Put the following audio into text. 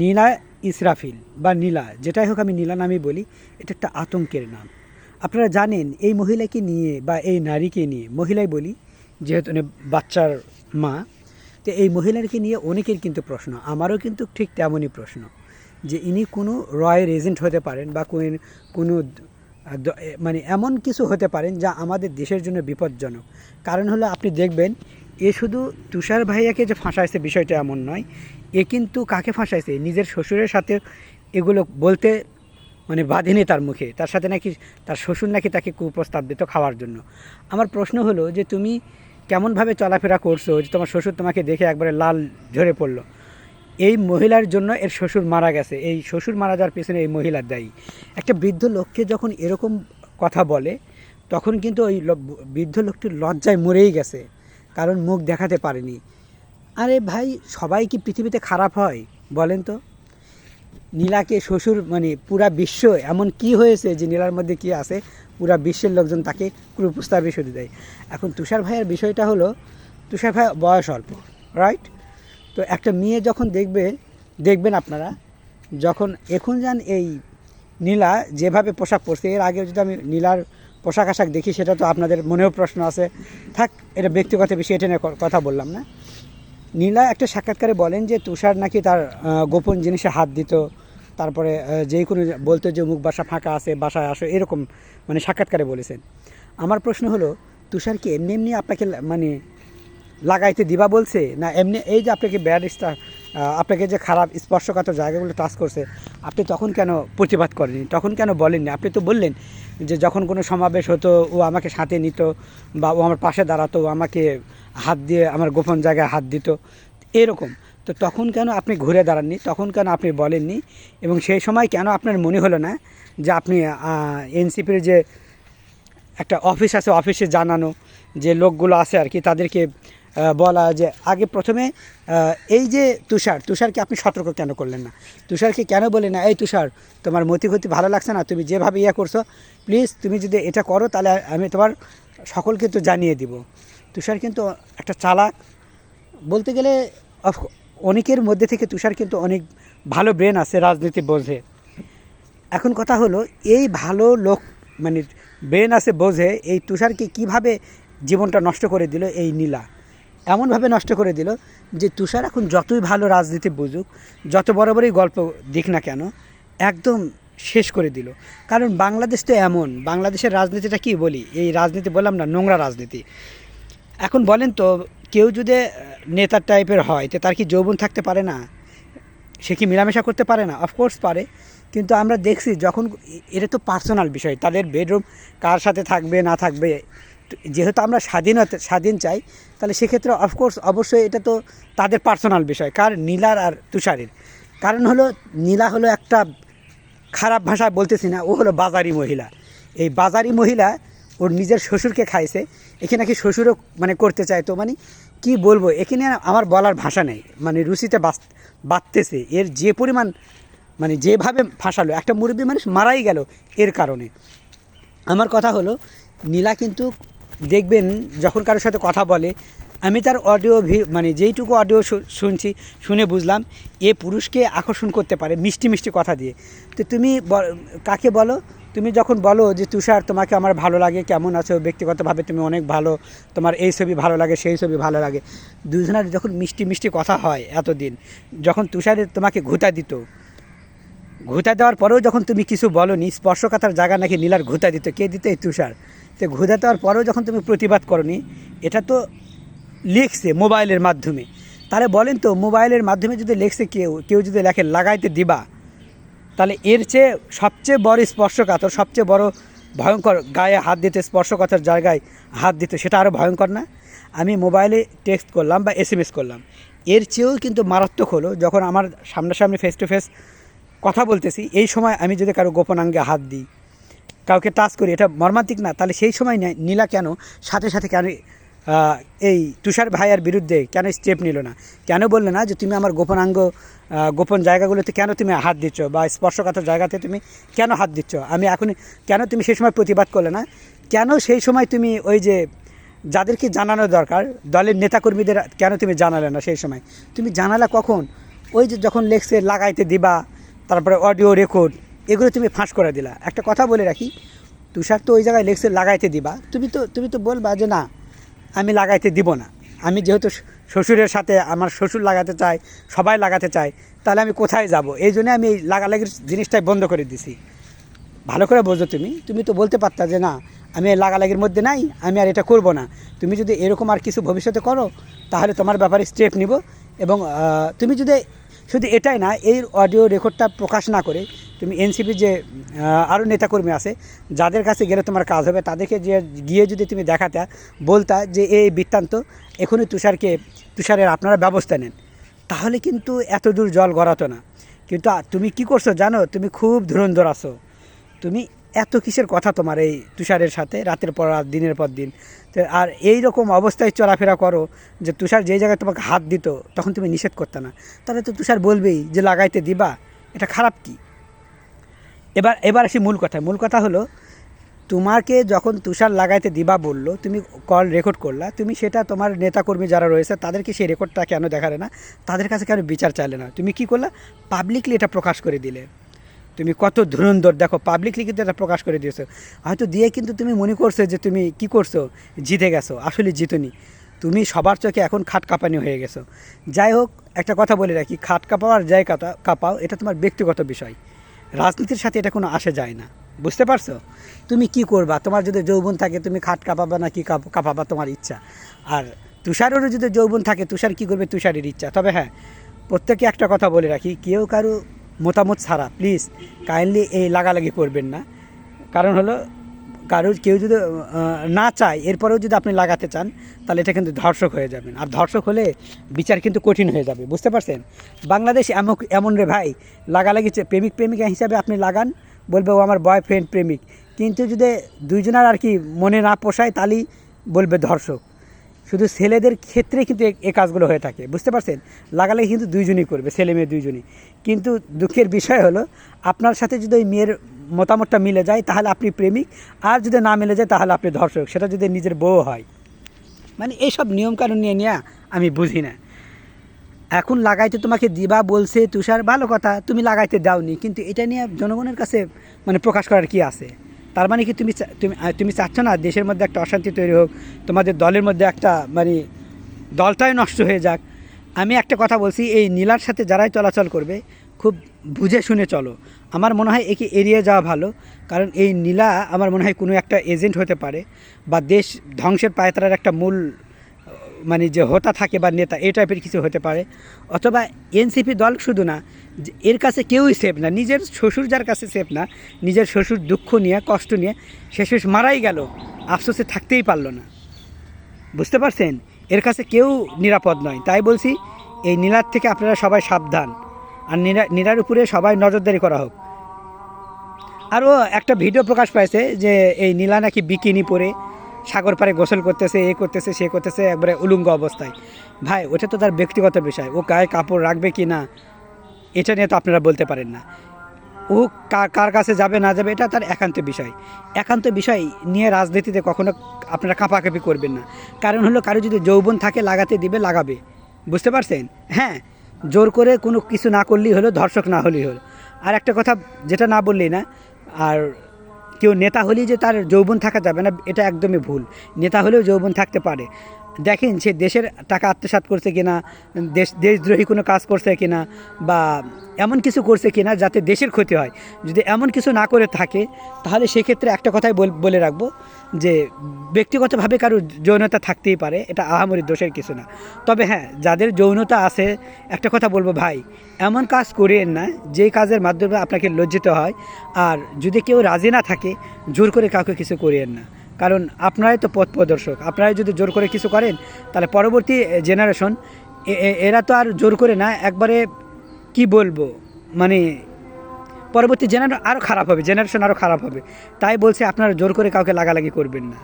নীলা ইসরাফিল বা নীলা, যেটাই হোক আমি নীলা নামে বলি, এটা একটা আতঙ্কের নাম। আপনারা জানেন, এই মহিলাকে নিয়ে বা এই নারীকে নিয়ে, মহিলাই বলি, যেহেতু বাচ্চার মা, তো এই মহিলাকে নিয়ে অনেকের কিন্তু প্রশ্ন, আমারও কিন্তু ঠিক তেমনই প্রশ্ন, যে ইনি কোনো রয়ের এজেন্ট হতে পারেন বা কোনো কোনো মানে এমন কিছু হতে পারেন যা আমাদের দেশের জন্য বিপজ্জনক। কারণ হলো, আপনি দেখবেন, এ শুধু তুষার ভাইয়াকে যে ফাঁসাইছে, বিষয়টা এমন নয় এ কিন্তু কাকে ফাঁসাইছে? নিজের শ্বশুরের সাথে এগুলো বলতে মানে বাঁধেনি তার মুখে। তার সাথে নাকি তার শ্বশুর নাকি তাকে কুপ্রস্তাব দিত খাওয়ার জন্য। আমার প্রশ্ন হলো যে তুমি কেমনভাবে চলাফেরা করছ যে তোমার শ্বশুর তোমাকে দেখে একবারে লাল ঝরে পড়ল? এই মহিলার জন্য এর শ্বশুর মারা গেছে। এই শ্বশুর মারা যাওয়ার পেছনে এই মহিলার দায়ী। একটা বৃদ্ধ লোককে যখন এরকম কথা বলে, তখন কিন্তু ওই বৃদ্ধ লোকটি লজ্জায় মরেই গেছে। কারণ মুখ দেখাতে পারেনি। আরে ভাই, সবাই কি পৃথিবীতে খারাপ হয়? বলেন তো। নীলাকে শ্বশুর মানে পুরা বিশ্ব, এমন কি হয়েছে যে নীলার মধ্যে কি আছে? পুরা বিশ্বের লোকজন তাকে কুপ্রস্তাবে শুধু দেয়। এখন তুষার ভাইয়ের বিষয়টা হলো, তুষার ভাই বয়স অল্প রাইট তো একটা মেয়ে যখন দেখবে, দেখবেন আপনারা, যখন এখন যান এই নীলা যেভাবে পোশাক পরছে, এর আগে যদি আমি নীলার পোশাক আশাক দেখি, সেটা তো আপনাদের মনেও প্রশ্ন আছে। থাক, এটা ব্যক্তিগত বিষয়, এটা নিয়ে কথা বললাম না। নীলা একটা সাক্ষাৎকারে বলেন যে তুষার নাকি তার গোপন জিনিসে হাত দিত, তারপরে যে কোনো বলতো যে মুখ বাসা ফাঁকা আছে, বাসায় আসো, এরকম মানে সাক্ষাৎকারে বলেছেন। আমার প্রশ্ন হলো, তুষার কি এমনি এমনি আপনাকে মানে লাগাইতে দিবা বলছে? না, এমনি এই যে আপনাকে ব্যাড স্টার আপনাকে যে খারাপ স্পর্শকাতর জায়গাগুলো টাচ করছে, আপনি তখন কেন প্রতিবাদ করেনি তখন কেন বলেননি? আপনি তো বললেন যে যখন কোনো সমাবেশ হতো, ও আমাকে সাথে নিত বা ও আমার পাশে দাঁড়াতো, ও আমাকে হাত দিয়ে আমার গোপন জায়গায় হাত দিত, এরকম। তো তখন কেন আপনি ঘুরে দাঁড়াননি? তখন কেন আপনি বলেননি? এবং সেই সময় কেন আপনার মনে হলো না যে আপনি এনসিপির যে একটা অফিস আছে, অফিসে জানানো যে লোকগুলো আছে আর কি, তাদেরকে বলা যে আগে প্রথমে এই যে তুষার, তুষারকে আপনি সতর্ক কেন করলেন না? তুষারকে কেন বলে না, এই তুষার, তোমার মতি গতি ভালো লাগছে না, তুমি যেভাবে ইয়ে করছ প্লিজ তুমি যদি এটা করো, তাহলে আমি তোমার সকলকে তো জানিয়ে দিব। তুষার কিন্তু একটা চালাক। বলতে গেলে অনেকের মধ্যে থেকে তুষার কিন্তু অনেক ভালো ব্রেন আছে, রাজনীতি বোঝে। এখন কথা হলো, এই ভালো লোক মানে ব্রেন আছে বোঝে, এই তুষারকে কীভাবে জীবনটা নষ্ট করে দিল এই নীলা? এমনভাবে নষ্ট করে দিল যে তুষার এখন যতই ভালো রাজনীতি বুঝুক, যত বড় বড়ই গল্প দিক না কেন, একদম শেষ করে দিল। কারণ বাংলাদেশ তো এমন, বাংলাদেশের রাজনীতিটা কি বলি? এই রাজনীতি বললাম না, নোংরা রাজনীতি। এখন বলেন তো, কেউ যদি নেতার টাইপের হয়, তো তার কি যৌবন থাকতে পারে না? সে কি মেলামেশা করতে পারে না? অফকোর্স পারে। কিন্তু আমরা দেখছি যখন এটা তো পার্সোনাল বিষয়, তাদের বেডরুম কার সাথে থাকবে, না থাকবে যেহেতু আমরা স্বাধীনতা, স্বাধীন চাই, তাহলে সেক্ষেত্রে অফকোর্স অবশ্যই এটা তো তাদের পার্সোনাল বিষয়, কার নীলার আর তুষারের। কারণ হলো নীলা হলো একটা খারাপ ভাষায় বলতেছি না, ও হলো বাজারি মহিলা। এই বাজারি মহিলা ওর নিজের শ্বশুরকে খাইছে এখানে নাকি শ্বশুরও মানে করতে চায়, তো মানে কি বলব এখানে আমার বলার ভাষা নেই মানে রুচিতে বাস বাড়তেছে এর যে পরিমাণ মানে যেভাবে ফাঁসালো, একটা মুরব্বী মানুষ মারাই গেল এর কারণে। আমার কথা হলো, নীলা কিন্তু দেখবেন যখন কারোর সাথে কথা বলে, আমি তার অডিও মানে যেইটুকু অডিও শুনছি, শুনে বুঝলাম, এ পুরুষকে আকর্ষণ করতে পারে মিষ্টি মিষ্টি কথা দিয়ে। তো তুমি কাকে বলো? তুমি যখন বলো যে, তুষার, তোমাকে আমার ভালো লাগে, কেমন আছো? ব্যক্তিগতভাবে তুমি অনেক ভালো, তোমার এই ছবি ভালো লাগে, সেই ছবি ভালো লাগে। দুজনের যখন মিষ্টি মিষ্টি কথা হয় এতদিন, যখন তুষারে তোমাকে ঘুতা দিত ঘুতা দেওয়ার পরেও যখন তুমি কিছু বলো নি স্পর্শকাতার জায়গা নাকি নীলার ঘুতা দিত, কে দিত এই তুষার? তো ঘুতা দেওয়ার পরেও যখন তুমি প্রতিবাদ করনি, এটা তো লিখছে মোবাইলের মাধ্যমে। তাহলে বলেন তো, মোবাইলের মাধ্যমে যদি লিখছে কেউ কেউ যদি লেখে লাগাইতে দিবা, তাহলে এর চেয়ে সবচেয়ে বড় স্পর্শকাতর, সবচেয়ে বড় ভয়ঙ্কর গায়ে হাত দিতে, স্পর্শকাতর জায়গায় হাত দিতে, সেটা আরও ভয়ঙ্কর না? আমি মোবাইলে টেক্সট করলাম বা এস এম এস করলাম। এর চেয়েও কিন্তু মারাত্মক হলো, যখন আমার সামনাসামনি ফেস টু ফেস কথা বলতেছি, এই সময় আমি যদি কারও গোপনাঙ্গে হাত দিই কাউকে টাচ করি, এটা মর্মান্তিক না। তাহলে সেই সময় নীলা কেন? সাথে সাথে কেন এই তুষার ভাইয়ার বিরুদ্ধে কেন স্টেপ নিল না? কেন বলল না যে, তুমি আমার গোপনাঙ্গ গোপন জায়গাগুলোতে কেন তুমি হাত দিচ্ছ? বা স্পর্শকাতর জায়গাতে তুমি কেন হাত দিচ্ছ? আমি এখন, কেন তুমি সেই সময় প্রতিবাদ করলে না? কেন সেই সময় তুমি ওই যে, যাদেরকে জানানো দরকার, দলের নেতাকর্মীদের কেন তুমি জানালে না সেই সময়? তুমি জানালা কখন? ওই যে যখন লেখছে লাগাইতে দিবা, তারপরে অডিও রেকর্ড এগুলো তুমি ফাঁস করে দিলা। একটা কথা বলে রাখি, তুষার তো ওই জায়গায় লেখছে লাগাইতে দিবা। তুমি তো তুমি তো বলবা যে না, আমি লাগাইতে দিব না। আমি যেহেতু শ্বশুরের সাথে আমার শ্বশুর লাগাতে চায়, সবাই লাগাতে চায়, তাহলে আমি কোথায় যাব? এই জন্য আমি এই লাগালাগির জিনিসটাই বন্ধ করে দিছি। ভালো করে বোঝো তুমি। তুমি তো বলতে পারতা যে না, আমি এই লাগালাগির মধ্যে নাই, আমি আর এটা করব না। তুমি যদি এরকম আর কিছু ভবিষ্যতে করো, তাহলে তোমার ব্যাপারে স্টেপ নিব। এবং তুমি যদি, শুধু এটাই না, এই অডিও রেকর্ডটা প্রকাশ না করে তুমি এনসিপির যে আরও নেতাকর্মী আছে, যাদের কাছে গেলে তোমার কাজ হবে, তাদেরকে যে গিয়ে যদি তুমি দেখাতে, বলতা যে এই বৃত্তান্ত, এখনই তুষারকে, তুষারের আপনারা ব্যবস্থা নেন। তাহলে কিন্তু এত দূর জল গড়াতো না। কিন্তু তুমি কি করছ জানো? তুমি খুব ধুরন্ধর আছো। তুমি এত কিসের কথা তোমার এই তুষারের সাথে, রাতের পর রাত, দিনের পর দিন? আর এই রকম অবস্থায় চলাফেরা করো যে তুষার যেই জায়গায় তোমাকে হাত দিত, তখন তুমি নিষেধ করতে না। তাহলে তো তুষার বলবেই যে লাগাইতে দিবা, এটা খারাপ কি? এবার এবার আসি মূল কথা মূল কথা হলো, তোমাকে যখন তুষার লাগাইতে দিবা বলল, তুমি কল রেকর্ড করলা, তুমি সেটা তোমার নেতাকর্মী যারা রয়েছে, তাদেরকে সেই রেকর্ডটা কেন দেখালে না? তাদের কাছে কেন বিচার চাইলে না? তুমি কি করলা? পাবলিকলি এটা প্রকাশ করে দিলে। তুমি কত ধুরন্ধর, দেখো পাবলিকলি কিন্তু এটা প্রকাশ করে দিয়েছ। হয়তো দিয়ে কিন্তু তুমি মনে করছ যে তুমি কি করছ? জিতে গেছো, আসলে জিতনি। তুমি সবার চোখে এখন খাট কাঁপানি হয়ে গেছো। যাই হোক, একটা কথা বলে রাখি, খাট কাঁপাও আর যাই কাঁপাও, এটা তোমার ব্যক্তিগত বিষয়। রাজনীতির সাথে এটা কোনো আসে যায় না। বুঝতে পারছ? তুমি কি করবা? তোমার যদি যৌবন থাকে, তুমি খাট কাঁপাবা না কি কাঁপ- কাঁপাবা? তোমার ইচ্ছা। আর তুষারেরও যদি যৌবন থাকে, তুষার কি করবে? তুষারের ইচ্ছা। তবে হ্যাঁ প্রত্যেকে একটা কথা বলে রাখি, কেউ কারও মতামত ছাড়া প্লিজ কাইন্ডলি এই লাগালাগি করবেন না। কারণ হলো কারও কেউ যদি না চায়, এরপরেও যদি আপনি লাগাতে চান, তাহলে এটা কিন্তু ধর্ষক হয়ে যাবেন। আর ধর্ষক হলে বিচার কিন্তু কঠিন হয়ে যাবে, বুঝতে পারছেন? বাংলাদেশ এমন এমন রে ভাই, লাগালাগি প্রেমিক, প্রেমিকা হিসাবে আপনি লাগান, বলবে ও আমার বয়ফ্রেন্ড প্রেমিক। কিন্তু যদি দুইজনের আর কি মনে না পোষায়, তাহলেই বলবে ধর্ষক। শুধু ছেলেদের ক্ষেত্রে কিন্তু এ কাজগুলো হয়ে থাকে, বুঝতে পারছেন? লাগালে কিন্তু দুইজনই করবে, ছেলে মেয়ে দুইজনই। কিন্তু দুঃখের বিষয় হলো, আপনার সাথে যদি ওই মেয়ের মতামতটা মিলে যায়, তাহলে আপনি প্রেমিক। আর যদি না মিলে যায়, তাহলে আপনি ধর্ষক। সেটা যদি নিজের বউ হয়। মানে এইসব নিয়মকানুন নিয়ে নিয়ে আমি বুঝি না। এখন লাগাইতে তোমাকে দিবা, বলছে তুষার, ভালো কথা, তুমি লাগাইতে দাওনি। কিন্তু এটা নিয়ে জনগণের কাছে মানে প্রকাশ করার কি আছে? তার মানে কি তুমি তুমি তুমি চাচ্ছ না দেশের মধ্যে একটা অশান্তি তৈরি হোক, তোমাদের দলের মধ্যে একটা মানে দলটাই নষ্ট হয়ে যাক? আমি একটা কথা বলছি, এই নীলার সাথে যারাই চলাচল করবে খুব বুঝে শুনে চলো। আমার মনে হয় একে এড়িয়ে যাওয়া ভালো, কারণ এই নীলা আমার মনে হয় কোনো একটা এজেন্ট হতে পারে বা দেশ ধ্বংসের পায়তারার একটা মূল মানে যে হোতা থাকে বা নেতা, এই টাইপের কিছু হতে পারে। অথবা এনসিপি দল শুধু না এর কাছে কেউই সেফ না, নিজের শ্বশুর যার কাছে সেফ না, নিজের শ্বশুর দুঃখ নিয়ে, কষ্ট নিয়ে, শেষ শেষ মারাই গেল, আফসোসে থাকতেই পারল না। বুঝতে পারছেন? এর কাছে কেউ নিরাপদ নয়। তাই বলছি, এই নীলার থেকে আপনারা সবাই সাবধান। আর নীরা নীলার উপরে সবাই নজরদারি করা হোক। আরও একটা ভিডিও প্রকাশ পাইছে যে এই নীলা নাকি বিকিনি পরে সাগর পাড়ে গোসল করতেছে, এ করতেছে, সে করতেছে, একবারে উলঙ্গ অবস্থায়। ভাই, ওটা তো তার ব্যক্তিগত বিষয়। ও গায়ে কাপড় রাখবে কি না, এটা নিয়ে তো আপনারা বলতে পারেন না। ও কার কাছে যাবে, না যাবে, এটা তার একান্ত বিষয়। একান্ত বিষয় নিয়ে রাজনীতিতে কখনো আপনারা কাঁপাকাঁপি করবেন না। কারণ হলো কারও যদি যৌবন থাকে, লাগাতে দিবে, লাগাবে। বুঝতে পারছেন? হ্যাঁ জোর করে কোনো কিছু না করলেই হলো, ধর্ষক না হলেই হলো। আর একটা কথা যেটা না বললেই না, আর কেউ নেতা হলেই যে তার যৌবন থাকা যাবে না, এটা একদমই ভুল। নেতা হলেও যৌবন থাকতে পারে। দেখেন সে দেশের টাকা আত্মসাৎ করছে কিনা, দেশ, দেশদ্রোহী কোনো কাজ করছে কিনা, বা এমন কিছু করছে কিনা যাতে দেশের ক্ষতি হয়। যদি এমন কিছু না করে থাকে, তাহলে সেক্ষেত্রে একটা কথাই বল- বলে রাখব যে, ব্যক্তিগতভাবে কারও যৌনতা থাকতেই পারে, এটা আহামরি দোষের কিছু না। তবে হ্যাঁ যাদের যৌনতা আছে, একটা কথা বলব ভাই, এমন কাজ করিয়েন না যে কাজের মাধ্যমে আপনাকে লজ্জিত হয়, আর যদি কেউ রাজি না থাকে, জোর করে কাউকে কিছু করিয়েন না। কারণ আপনারাই তো পথ প্রদর্শক, আপনারাই যদি জোর করে কিছু করেন, তাহলে পরবর্তী জেনারেশন এরা তো আর জোর করে না, একবারে কি বলব মানে পরবর্তী জেনারেশন আরও খারাপ হবে জেনারেশন আরও খারাপ হবে। তাই বলছে আপনারা জোর করে কাউকে লাগালাগি করবেন না।